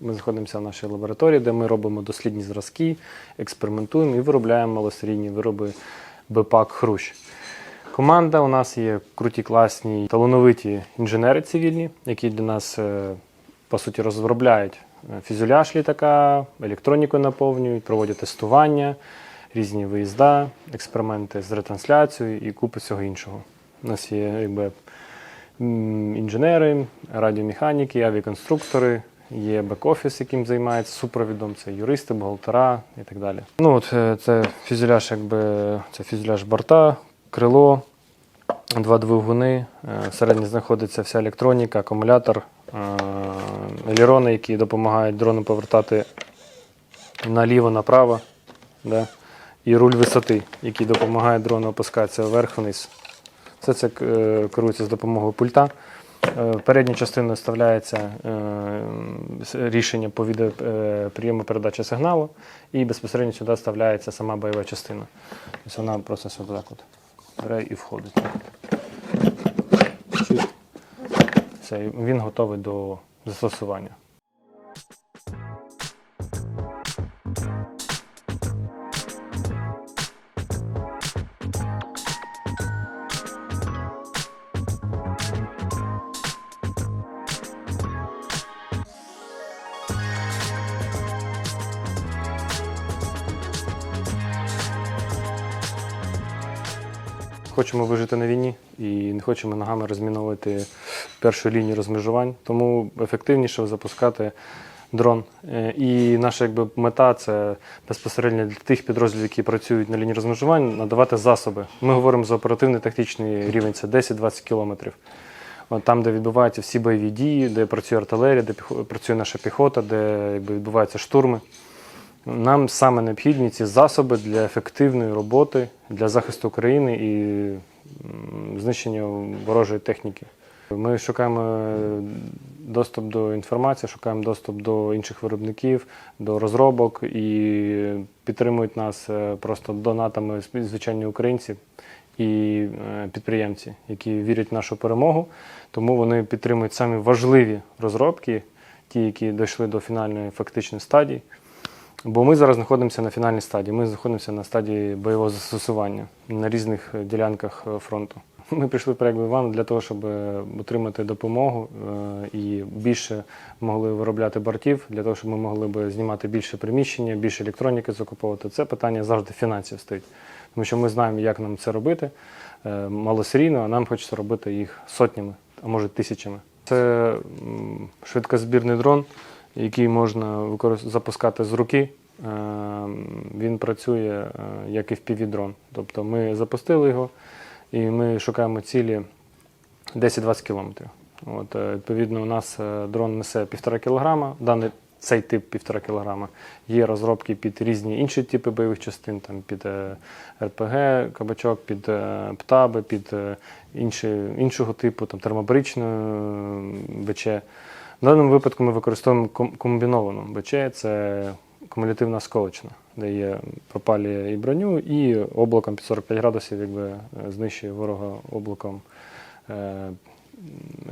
Ми знаходимося в нашій лабораторії, де ми робимо дослідні зразки, експериментуємо і виробляємо малосерійні вироби БПАК Хрущ. Команда у нас є круті, класні, талановиті інженери цивільні, які для нас е, по суті розробляють е, фюзеляж літака, електроніку наповнюють, проводять тестування, різні виїзда, експерименти з ретрансляцією і купу всього іншого. У нас є якби, інженери, радіомеханіки, авіаконструктори, є бек-офіс, яким займається супровідом, це юристи, бухгалтера і так далі. Ну, от, е, це фюзеляж, якби, це фюзеляж борта, крило, два двигуни. е, Всередині знаходиться вся електроніка, акумулятор, е, елерони, які допомагають дрону повертати наліво, направо. Да? І руль висоти, який допомагає дрону опускатися вверх-вниз. Все це керується з допомогою пульта. Е, частина частиною вставляється е, рішення по е, прийому передачі сигналу, і безпосередньо сюди вставляється сама бойова частина. Тобто вона просто сюди так от бере і входить. Все, він готовий до застосування. Хочемо вижити на війні і не хочемо ногами розміновувати першу лінію розмежувань, тому ефективніше запускати дрон. Е, І наша якби, мета це безпосередньо для тих підрозділів, які працюють на лінії розмежувань, надавати засоби. Ми говоримо за оперативний тактичний рівень, це 10-20 кілометрів. От там, де відбуваються всі бойові дії, де працює артилерія, де працює наша піхота, де якби, відбуваються штурми. Нам саме необхідні ці засоби для ефективної роботи, для захисту України і знищення ворожої техніки. Ми шукаємо е, доступ до інформації, шукаємо доступ до інших виробників, до розробок і підтримують нас е, просто донатами звичайні українці і е, підприємці, які вірять в нашу перемогу. Тому вони підтримують самі важливі розробки, ті, які дійшли до фінальної фактичної стадії. Бо ми зараз знаходимося на фінальній стадії. Ми знаходимося на стадії бойового застосування на різних е, ділянках е, фронту. Ми прийшли проект вам для того, щоб е, отримати допомогу і більше могли виробляти бортів, для того, щоб ми могли б знімати більше приміщення, більше електроніки закуповувати. Це питання завжди фінансів стоїть. Тому що ми знаємо, як нам це робити малосерійно, а нам хочеться робити їх сотнями, а може тисячами. Це швидкозбірний дрон, який можна запускати з руки. Е, Він працює е, як і FPV-дрон. Тобто ми запустили його і ми шукаємо цілі 10-20 кілометрів. От, е, відповідно, у нас дрон несе 1,5 кілограма. Даний цей тип 1,5 кілограма. Є розробки під різні інші типи бойових частин, там під РПГ, кабачок, під птаби, під інші, іншого типу, там термобаричну БЧ. В даному випадку ми використовуємо комбіновану БЧ, це кумулятивна осколочна, де є пропалює і броню, і облаком під 45 градусів якби, е, знищує ворога облаком е,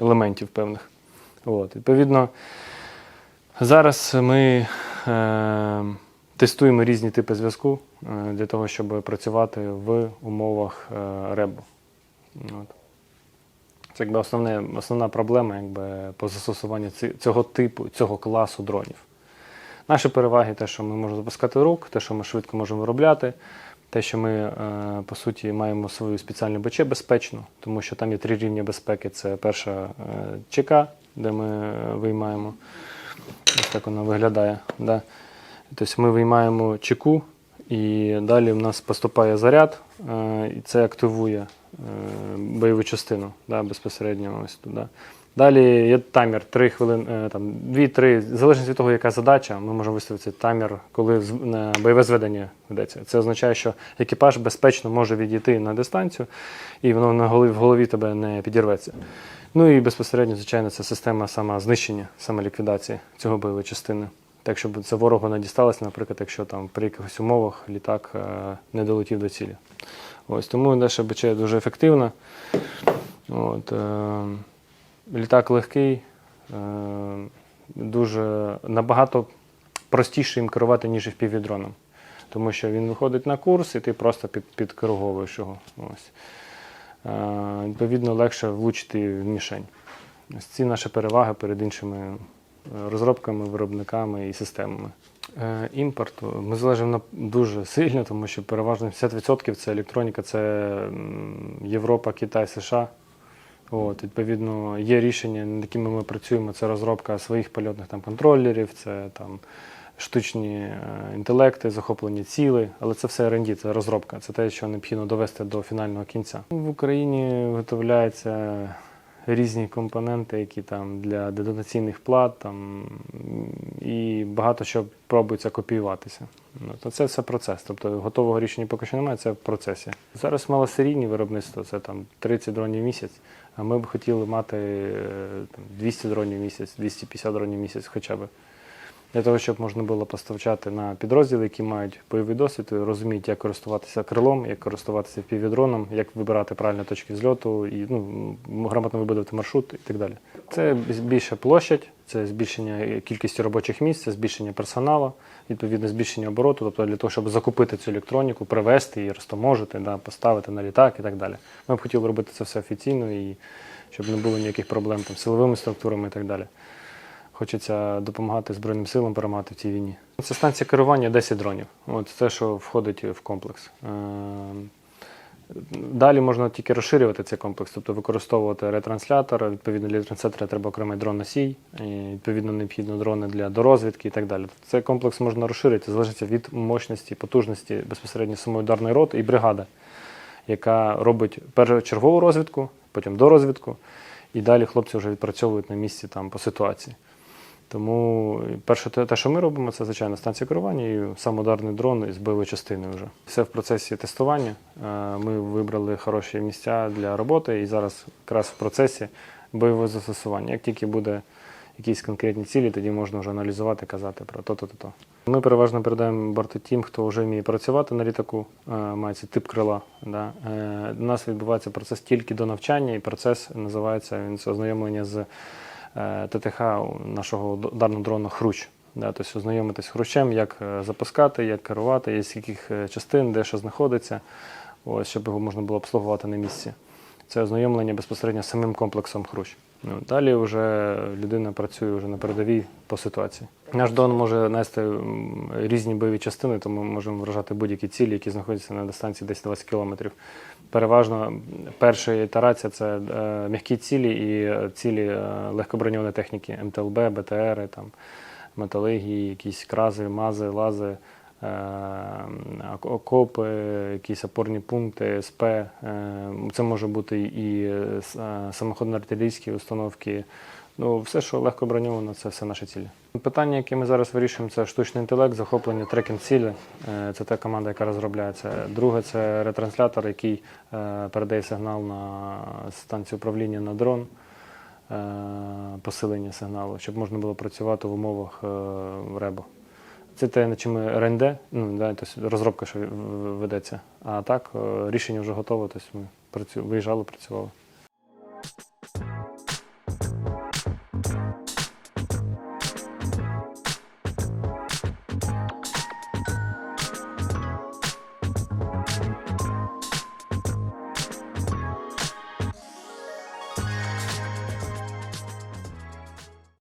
елементів певних. От, відповідно, зараз ми е, тестуємо різні типи зв'язку е, для того, щоб працювати в умовах е, ребу. От. Це якби основне, основна проблема якби, по застосуванню цього типу, цього класу дронів. Наші переваги те, що ми можемо запускати рук, те, що ми швидко можемо виробляти, те, що ми, е, по суті, маємо свою спеціальну БЧ безпечну, тому що там є три рівні безпеки. Це перша е, ЧК, де ми е, виймаємо. Ось так вона виглядає. Да. Тобто ми виймаємо чеку, і далі в нас поступає заряд, е, і це активує е, бойову частину да, безпосередньо ось туди. Далі є таймер 3 хвилини, е, там 2-3, в залежності від того, яка задача, ми можемо виставити таймер, коли бойове зведення ведеться. Це означає, що екіпаж безпечно може відійти на дистанцію, і воно на голові, в голові тебе не підірветься. Ну і безпосередньо, звичайно, це система сама знищення, саме ліквідації цього бойової частини. Так, щоб це ворогу не дісталося, наприклад, якщо там при якихось умовах літак е, не долетів до цілі. Ось тому наша БЧ дуже ефективна. От, е, літак легкий, е, дуже набагато простіше їм керувати, ніж FPV-дроном. Тому що він виходить на курс, і ти просто під, підкориговуєш його. Ось. Е, відповідно, легше влучити в мішень. Ось ці наші переваги перед іншими розробками, виробниками і системами. Е, Імпорту ми залежимо дуже сильно, тому що переважно 50% це електроніка, це Європа, Китай, США. От, відповідно, є рішення, над якими ми працюємо. Це розробка своїх польотних там, контролерів, це там штучні е, інтелекти, захоплення цілей, але це все R&D, це розробка, це те, що необхідно довести до фінального кінця. В Україні виготовляються різні компоненти, які там для детонаційних плат, там і багато що пробується копіюватися. Ну, то це все процес. Тобто готового рішення поки що немає, це в процесі. Зараз малосерійні виробництво, це там 30 дронів в місяць. А ми б хотіли мати е, там, 200 дронів в місяць, 250 дронів в місяць хоча б. Для того, щоб можна було поставчати на підрозділи, які мають бойовий досвід, розуміють, як користуватися крилом, як користуватися півдроном, як вибирати правильні точки зльоту, і ну, грамотно вибудувати маршрут і так далі. Це більша площадь, це збільшення кількості робочих місць, це збільшення персоналу, відповідно збільшення обороту, тобто для того, щоб закупити цю електроніку, привезти її, розтаможити, да, поставити на літак і так далі. Ми б хотіли робити це все офіційно і щоб не було ніяких проблем там, з силовими структурами і так далі. Хочеться допомагати Збройним силам перемагати в цій війні. Це станція керування 10 дронів. От це, що входить в комплекс. Е, Далі можна тільки розширювати цей комплекс, тобто використовувати ретранслятор. Відповідно, для ретранслятора треба окремий дрон-носій, і, відповідно, необхідно дрони для дорозвідки і так далі. Тобто цей комплекс можна розширити, залежить від мощності, потужності безпосередньо самої ударної роти і бригади, яка робить першочергову розвідку, потім дорозвідку, і далі хлопці вже відпрацьовують на місці там по ситуації. Тому перше, те, що ми робимо, це звичайно станція керування і сам ударний дрон із бойової частини вже. Все в процесі тестування. Е, Ми вибрали хороші місця для роботи і зараз якраз в процесі бойового застосування. Як тільки буде якісь конкретні цілі, тоді можна вже аналізувати, казати про то-то, то-то. Ми переважно передаємо борти тим, хто вже вміє працювати на літаку, е, мається тип крила. Да. Е, У нас відбувається процес тільки до навчання, і процес називається він це ознайомлення з е, ТТХ нашого ударного дрону Хрущ. Да, тобто ознайомитись з хрущем, як е, запускати, як керувати, з яких е, частин, де що знаходиться, ось, щоб його можна було обслуговувати на місці. Це ознайомлення безпосередньо з самим комплексом хрущ. Ну, далі вже людина працює вже на передовій по ситуації. Наш дрон може нести різні бойові частини, тому ми можемо вражати будь-які цілі, які знаходяться на дистанції десь 20 кілометрів. Переважно перша ітерація це е, м'які цілі і е, цілі е, легкоброньованої техніки МТЛБ, БТРи, там, металиги, якісь крази, мази, лази, окопи, якісь опорні пункти, СП. Е, Це може бути і е, е, самоходно-артилерійські установки. Ну, все, що легко броньовано, це все наші цілі. Питання, яке ми зараз вирішуємо, це штучний інтелект, захоплення трекінг цілі. Е, Це та команда, яка розробляється. Друге це ретранслятор, який е, передає сигнал на станцію управління на дрон, е, посилення сигналу, щоб можна було працювати в умовах е, ребо. Це те, на чим РНД, ну, да, тобто розробка, що ведеться. А так, рішення вже готове, тобто ми працю- виїжджали, працювали.